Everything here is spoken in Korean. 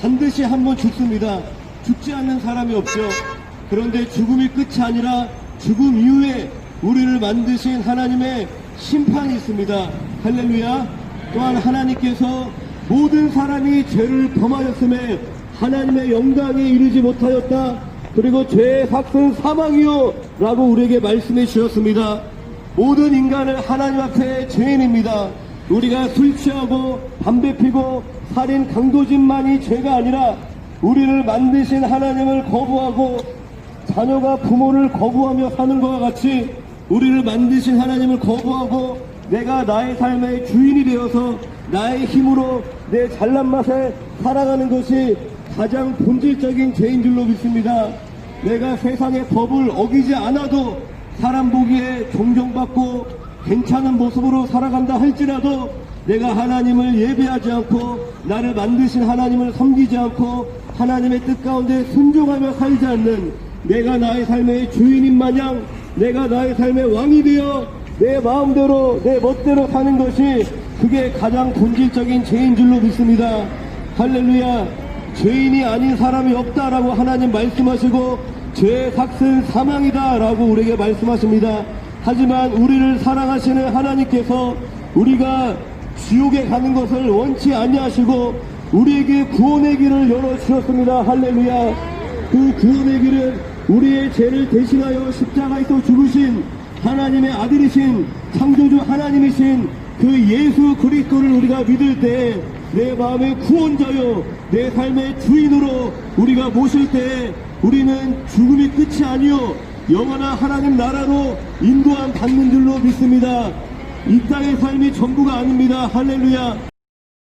반드시 한 번 죽습니다. 죽지 않는 사람이 없죠. 그런데 죽음이 끝이 아니라 죽음 이후에 우리를 만드신 하나님의 심판이 있습니다. 할렐루야. 또한 하나님께서 모든 사람이 죄를 범하였음에 하나님의 영광에 이르지 못하였다. 그리고 죄의 삭은 사망이요. 라고 우리에게 말씀해 주셨습니다. 모든 인간은 하나님 앞에 죄인입니다. 우리가 술 취하고 담배 피고 살인 강도짓만이 죄가 아니라 우리를 만드신 하나님을 거부하고 자녀가 부모를 거부하며 사는 것과 같이 우리를 만드신 하나님을 거부하고 내가 나의 삶의 주인이 되어서 나의 힘으로 내 잘난 맛에 살아가는 것이 가장 본질적인 죄인 줄로 믿습니다. 내가 세상의 법을 어기지 않아도 사람 보기에 존경받고 괜찮은 모습으로 살아간다 할지라도 내가 하나님을 예배하지 않고 나를 만드신 하나님을 섬기지 않고 하나님의 뜻 가운데 순종하며 살지 않는 내가 나의 삶의 주인인 마냥 내가 나의 삶의 왕이 되어 내 마음대로 내 멋대로 사는 것이 그게 가장 본질적인 죄인 줄로 믿습니다. 할렐루야. 죄인이 아닌 사람이 없다라고 하나님 말씀하시고 죄의 삭은 사망이다라고 우리에게 말씀하십니다. 하지만 우리를 사랑하시는 하나님께서 우리가 지옥에 가는 것을 원치 아니하시고 우리에게 구원의 길을 열어 주셨습니다. 할렐루야. 그 구원의 길은 우리의 죄를 대신하여 십자가에서 죽으신 하나님의 아들이신 창조주 하나님이신 그 예수 그리스도를 우리가 믿을 때내 마음의 구원자요 내 삶의 주인으로 우리가 모실 때 우리는 죽음이 끝이 아니요 영원한 하나님 나라로 인도함 받는 줄로 믿습니다. 이 땅의 삶이 전부가 아닙니다. 할렐루야.